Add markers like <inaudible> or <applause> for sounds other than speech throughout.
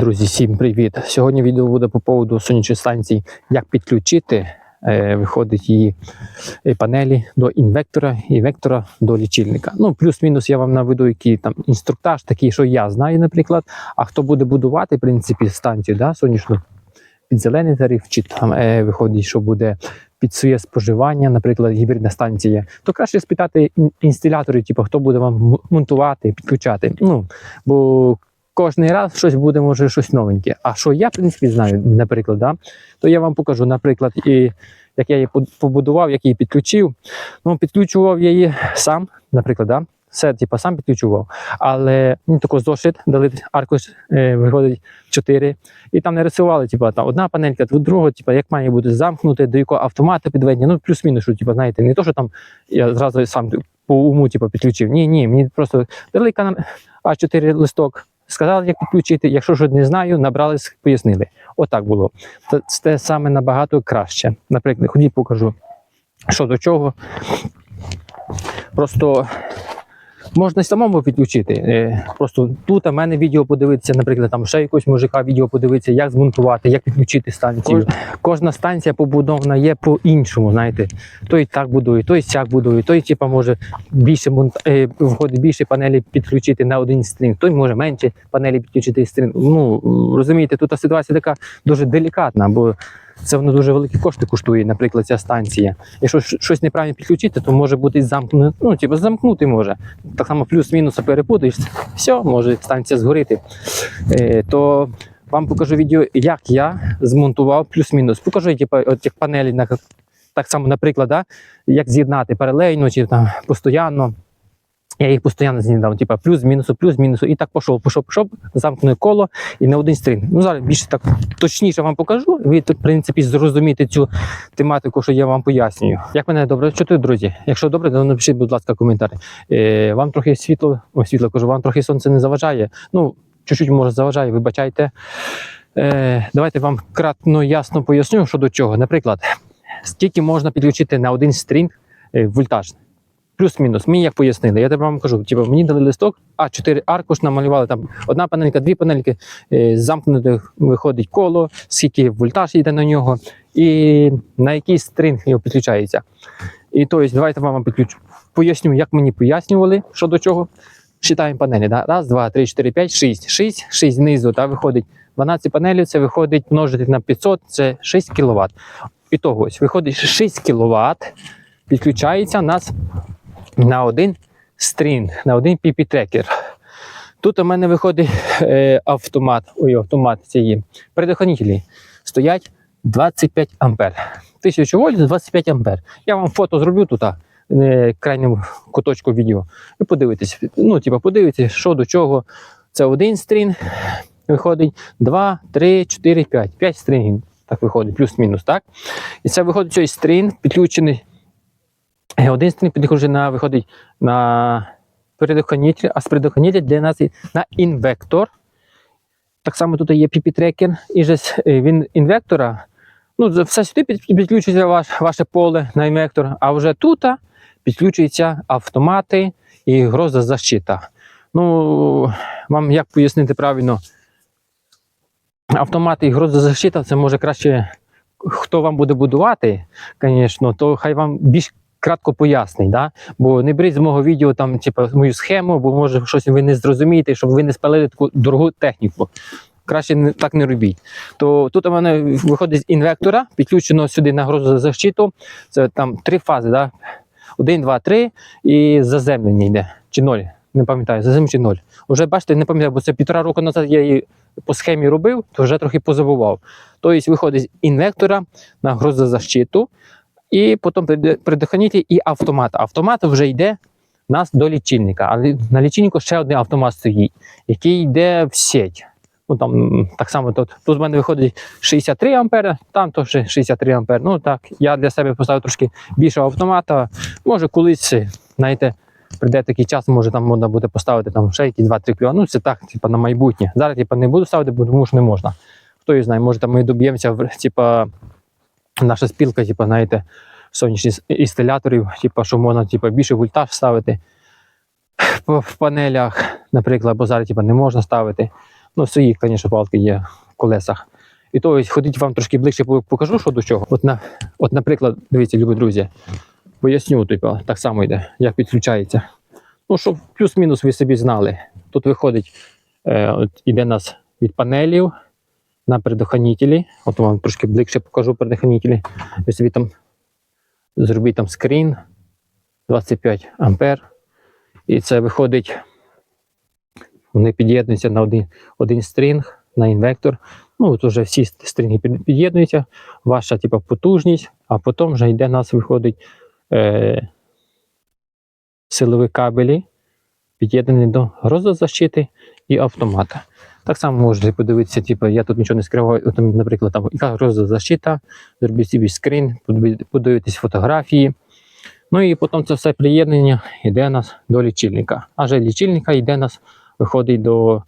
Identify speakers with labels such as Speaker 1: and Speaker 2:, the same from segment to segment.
Speaker 1: Друзі, всім привіт! Сьогодні відео буде по поводу сонячної станції, як підключити, е, виходить її е, панелі до інвектора і вектора до лічильника. Ну, плюс-мінус я вам наведу який там інструктаж, такий, що я знаю, наприклад. А хто буде будувати, в принципі, станцію да, сонячну під зелений тариф, чи там е, виходить, що буде під своє споживання, наприклад, гібридна станція, то краще спитати ін- інсталяторів, типу, хто буде вам монтувати, підключати. Ну, бо кожний раз щось буде, може, щось новеньке. А що я, в принципі, знаю, наприклад, да, то я вам покажу, наприклад, і як я її побудував, як її підключив. Ну, підключував я її сам, наприклад, да, все, типу, сам підключував. Але мені тако зошит дали аркуш, е, виходить 4. І там не рисували, типу, там одна панелька, друга, типу, як має бути замкнути, до якого автомата підведення. Ну, плюс-мінус, типу, знаєте, не то, що там я зразу сам по уму типу, підключив. Ні, ні, мені просто дали канал А4 листок, сказали, як підключити. Якщо ж не знаю, набрали, пояснили. Отак було. Це, це саме набагато краще. Наприклад, ходіть покажу, що до чого. Просто можна самому підключити. Е, Просто тут у мене відео подивитися, наприклад, там ще якогось мужика відео подивитися, як змонтувати, як підключити станцію. Кожна станція побудована є по-іншому, знаєте. Той так будує, той сяк будує, той, типа, може більше монт... е, входить більше панелі підключити на один стрім, той може менше панелі підключити стрім. Ну розумієте, тут ситуація така дуже делікатна, бо це воно дуже великі кошти коштує, наприклад, ця станція. Якщо щось неправильно підключити, то може бути замкнути. Ну, типу, замкнути може. Так само плюс-мінус перепутаєш, все, може станція згоріти. Е, то вам покажу відео, як я змонтував плюс-мінус. Покажу, типу, от як панелі так само, наприклад, да, як з'єднати паралельно чи там постійно. Я їх постійно з'єднав, типу плюс, мінусу, плюс, мінусу, і так пішов, пішов, пішов, замкнене коло і на один стрін. Ну зараз більше так точніше вам покажу. Ви тут, в принципі, зрозумієте цю тематику, що я вам пояснюю. Як мене добре чути, друзі? Якщо добре, то напишіть, будь ласка, коментар. Е, вам трохи світло, ой, світло кажу, вам трохи сонце не заважає. Ну, чуть-чуть може заважає, вибачайте. Е, давайте вам кратно ясно поясню, що до чого. Наприклад, скільки можна підключити на один стрінг е, вольтаж. Плюс-мінус, мені як пояснили. Я тебе вам кажу, типу, мені дали листок, а 4 аркуш намалювали там одна панелька, дві панельки, е, замкнуте виходить коло, скільки вольтаж йде на нього, і на який стрінг його підключається. І тобто, давайте вам підключу. Поясню, як мені пояснювали, що до чого. Считаємо панелі. Да? Раз, два, три, чотири, п'ять, шість. Шість, шість знизу, та виходить 12 панелів, це виходить множити на 500, це 6 кВт. І того ось виходить 6 кВт, підключається нас на один стрінг, на один PP-трекер. Тут у мене виходить е, автомат, ой, автомат цієї предохранителі. Стоять 25 ампер. 1000 вольт 25 ампер. Я вам фото зроблю тут, е, крайньому куточку відео. Ви подивитесь. Ну, типу, подивитесь, що до чого. Це один стрінг виходить, 2, 3, 4, 5. 5 стрінгів. Так виходить, плюс-мінус, так? І це виходить цей стрінг, підключений Один стрім підходить на виходить на предохранитель, а з предохранителя для нас на інвектор. Так само тут є PP-трекер, і же е, він інвектора. Ну, все сюди підключується ваш, ваше поле на інвектор, а вже тут підключуються автомати і гроза защита. Ну, вам як пояснити правильно? Автомати і гроза защита це може краще, хто вам буде будувати, звісно, то хай вам більш кратко пояснить, да? бо не беріть з мого відео там, типу, мою схему, бо може щось ви не зрозумієте, щоб ви не спалили таку дорогу техніку. Краще так не робіть. То тут у мене виходить з інвектора, підключено сюди на грозозащиту. Це там три фази, да? один, два, три, і заземлення йде. Чи ноль. Не пам'ятаю, заземлення чи ноль. Уже бачите, не пам'ятаю, бо це півтора року назад я її по схемі робив, то вже трохи позабував. Тобто виходить з інвектора на грозозащиту, і потім предохранитель і автомат. Автомат вже йде у нас до лічильника. Але на лічильнику ще один автомат стоїть, який йде в сеть. Ну там так само тут, тут в мене виходить 63 ампери, там теж 63 ампери. Ну так, я для себе поставив трошки більшого автомата. Може, колись, знаєте, прийде такий час, може там можна буде поставити там ще якісь 2-3 кг. Ну, це так, типу, на майбутнє. Зараз типу, не буду ставити, бо тому що не можна. Хто її знає, може там ми доб'ємося, в- типу, наша спілка, типу, знаєте, сонячних інсталяторів, типу, що можна типу, більше вольтаж ставити в панелях, наприклад, бо зараз типу, не можна ставити. Ну, свої, звісно, палки є в колесах. І то ходіть вам трошки ближче покажу, що до чого. От, на, от наприклад, дивіться, любі друзі, поясню, типу, так само йде, як підключається. Ну, щоб плюс-мінус ви собі знали. Тут виходить, е, от іде нас від панелів на предохранителі. От вам трошки ближче покажу предохранителі. Ви собі там зробіть там скрін 25 ампер. І це виходить, вони під'єднуються на один, один стрінг, на інвектор. Ну, от вже всі стрінги під'єднуються, ваша типу, потужність, а потім вже йде нас виходить е, силові кабелі, під'єднані до грозозащити і автомата. Так само можете подивитися, типу, я тут нічого не скриваю, там, наприклад, там, яка грозозащита, зробіть собі скрін, подивитись фотографії. Ну і потім це все приєднання йде нас до лічильника. А вже лічильника йде нас, виходить до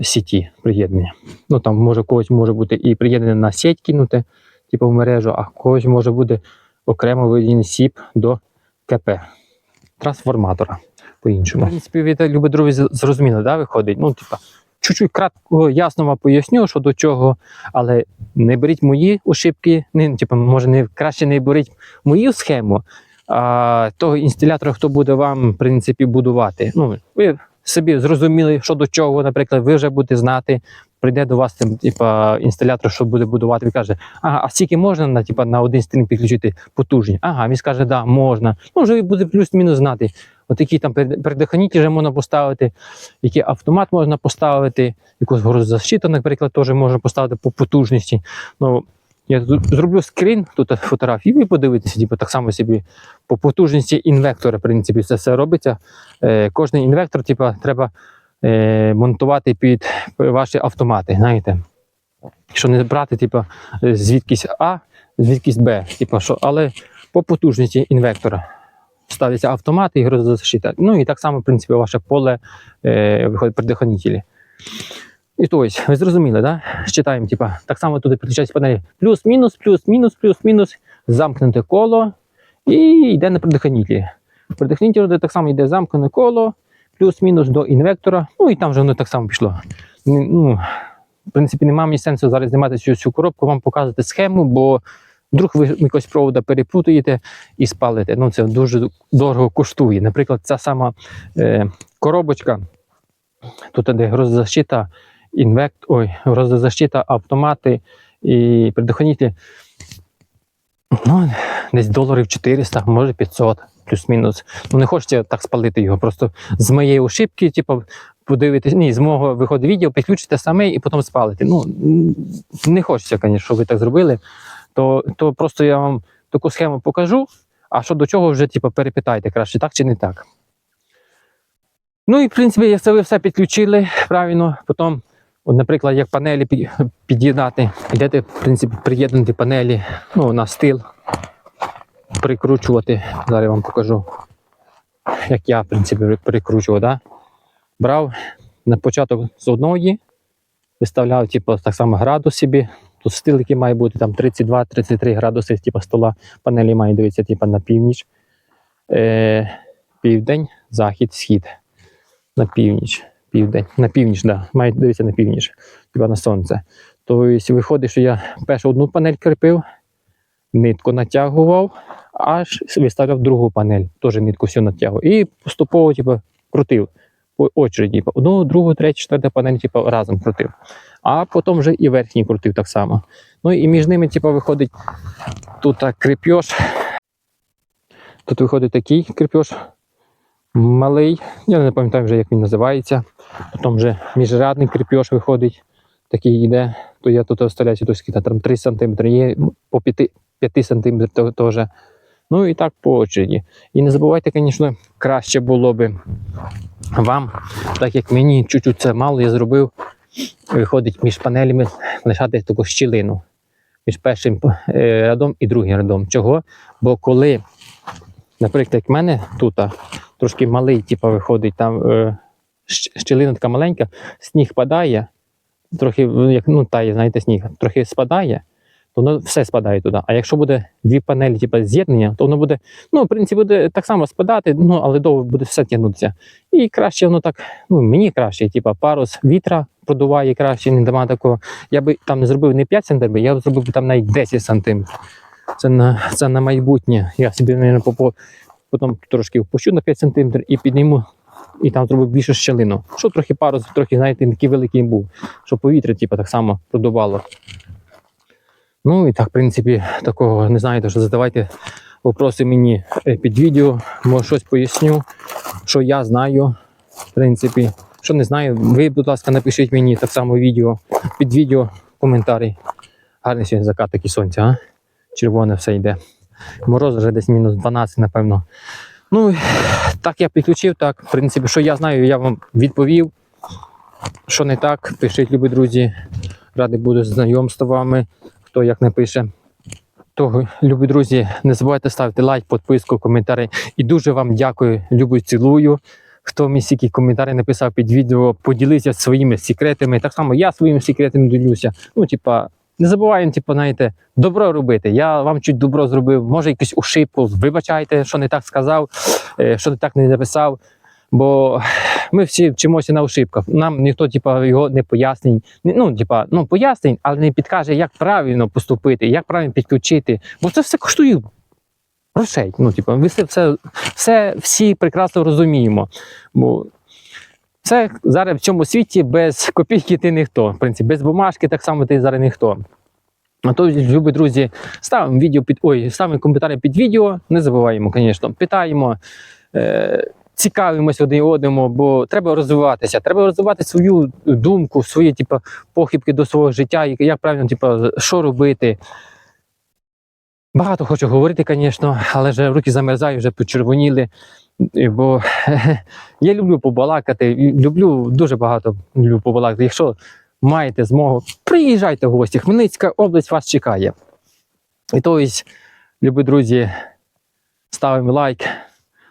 Speaker 1: сіті приєднання. Ну там може когось може бути і приєднане на сеть кинути, типу в мережу, а когось може бути окремо виведений сіп до КП трансформатора по-іншому. В принципі, любі друзі, зрозуміли, да, виходить. Ну, типа, чуть-чуть кратко, ясно вам поясню, що до чого, але не беріть мої ошибки, не, типу, може, не, краще не беріть мою схему, а того інсталятора, хто буде вам, в принципі, будувати. Ну, ви собі зрозуміли, що до чого, наприклад, ви вже будете знати. Прийде до вас там, типа, інсталятор, що буде будувати, він каже, ага, а скільки можна на, типа, на один стрім підключити потужні? Ага, він скаже, да, можна. Ну, вже буде плюс-мінус знати. От які там перед- предохранителі вже можна поставити, який автомат можна поставити, якусь грозозащиту, наприклад, теж можна поставити по потужності. Ну, я тут зроблю скрін, тут фотографії, ви подивитеся, типу, так само собі по потужності інвектора, в принципі, це все робиться. Е, кожний інвектор, типу, треба е, монтувати під ваші автомати, знаєте. Що не брати, типу, звідкись А, звідкись Б, типу, що, але по потужності інвектора ставляться автомати і грозозащита. Ну і так само, в принципі, ваше поле е, виходить предохранителі. І то ось, ви зрозуміли, да? Считаємо, типа, так само туди підключаються панелі плюс-мінус, плюс-мінус, плюс-мінус, замкнуте коло і йде на предохранителі. Предохранитель так само йде замкнене коло, плюс-мінус до інвектора, ну і там вже воно так само пішло. Ну, в принципі, немає мені сенсу зараз знімати цю, цю коробку, вам показувати схему, бо вдруг ви якось провода перепутаєте і спалите. Ну, це дуже дорого коштує. Наприклад, ця сама е, коробочка, тут де грозозащита, інвект, ой, грозозащита, автомати і предохранителі. Ну, десь доларів 400, може 500, плюс-мінус. Ну, не хочеться так спалити його. Просто з моєї ошибки, типу, подивитись, ні, з мого виходить відео, підключите саме і потім спалити. Ну, не хочеться, звісно, щоб ви так зробили. То, то просто я вам таку схему покажу, а що до чого вже типу, перепитайте краще, так чи не так. Ну і в принципі, якщо ви все підключили правильно, потім, от, наприклад, як панелі під'єднати, йдете, в принципі, приєднати панелі ну, на стил, прикручувати. Зараз я вам покажу, як я, в принципі, прикручував. Да? Брав на початок з одної, виставляв типу, так само градус собі. Тут стил, який має бути там 32-33 градуси, типу, стола панелі має дивитися типу, на північ. Е, південь, захід, схід. На північ. Південь. На північ, да. Має дивитися на північ, типу на сонце. Тобто виходить, що я першу одну панель кріпив, нитку натягував, аж виставляв другу панель, теж нитку всю натягував. І поступово типу, крутив по очереді. Одну, другу, третю, четверту панель типу, разом крутив. А потім вже і верхній крутив так само. Ну і між ними, типу, виходить тут кріпеж. Тут виходить такий кріпеж малий. Я не пам'ятаю вже, як він називається. Потім вже міжрядний кріпеж виходить. Такий йде. То я тут оставляю там 3 см є, по 5, 5 см теж. Ну і так по очереді. І не забувайте, звісно, краще було би вам, так як мені чуть-чуть це мало, я зробив, виходить між панелями лишати таку щілину між першим е, рядом і другим рядом. Чого? Бо коли, наприклад, як в мене тут трошки малий, типу, виходить там е, щілина така маленька, сніг падає, трохи ну, ну, тає, знаєте, сніг, трохи спадає, то воно все спадає туди. А якщо буде дві панелі, типу, з'єднання, то воно буде, ну, в принципі, буде так само спадати, ну, але довго буде все тягнутися. І краще воно так, ну, мені краще, типу, парус вітра продуває краще, не нема такого. Я би там не зробив не 5 см, я б зробив би там навіть 10 см. Це на, це на майбутнє. Я собі, мабуть, потім трошки впущу на 5 см і підніму, і там зробив більше щелину. Щоб трохи парус, трохи, знаєте, такий великий був, щоб повітря типу, так само продувало. Ну і так, в принципі, такого не знаєте, що задавайте вопроси мені е, під відео, може щось поясню, що я знаю, в принципі. Що не знаю, ви, будь ласка, напишіть мені так само відео, під відео коментарі. Гарний сьогодні закат такий сонця, а? Червоне все йде. Мороз вже десь мінус 12, напевно. Ну, так я підключив, так, в принципі, що я знаю, я вам відповів. Що не так, пишіть, любі друзі. Радий буду знайомства вами, хто як не пише. То, любі друзі, не забувайте ставити лайк, підписку, коментарі. І дуже вам дякую, любу цілую. Хто мені стільки коментарі написав під відео, поділився своїми секретами. Так само я своїми секретами ділюся. Ну, типа, не забуваємо, типа, знаєте, добро робити. Я вам чуть добро зробив, може якусь ошибку. Вибачайте, що не так сказав, е, що не так не написав. Бо ми всі вчимося на ошибках. Нам ніхто, типа, його не пояснить. Ну, типа, ну пояснень, але не підкаже, як правильно поступити, як правильно підключити. Бо це все коштує грошей. Ну, типа, ми все, все всі прекрасно розуміємо. Бо це зараз в цьому світі без копійки ти ніхто. В принципі, без бумажки так само ти зараз ніхто. А то, любі друзі, ставимо відео під ой, ставимо коментарі під відео. Не забуваємо, звісно, питаємо. Е, Цікавимось один одному, бо треба розвиватися. Треба розвивати свою думку, свої типу, похибки до свого життя, як правильно, типу, що робити. Багато хочу говорити, звісно, але вже руки замерзають, вже почервоніли. Бо <laughs> я люблю побалакати, люблю дуже багато люблю побалакати. Якщо маєте змогу, приїжджайте в гості. Хмельницька область вас чекає. І тобто, любі друзі, ставимо лайк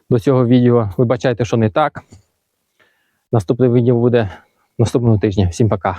Speaker 1: до цього відео. Вибачайте, що не так. Наступне відео буде наступного тижня. Всім пока.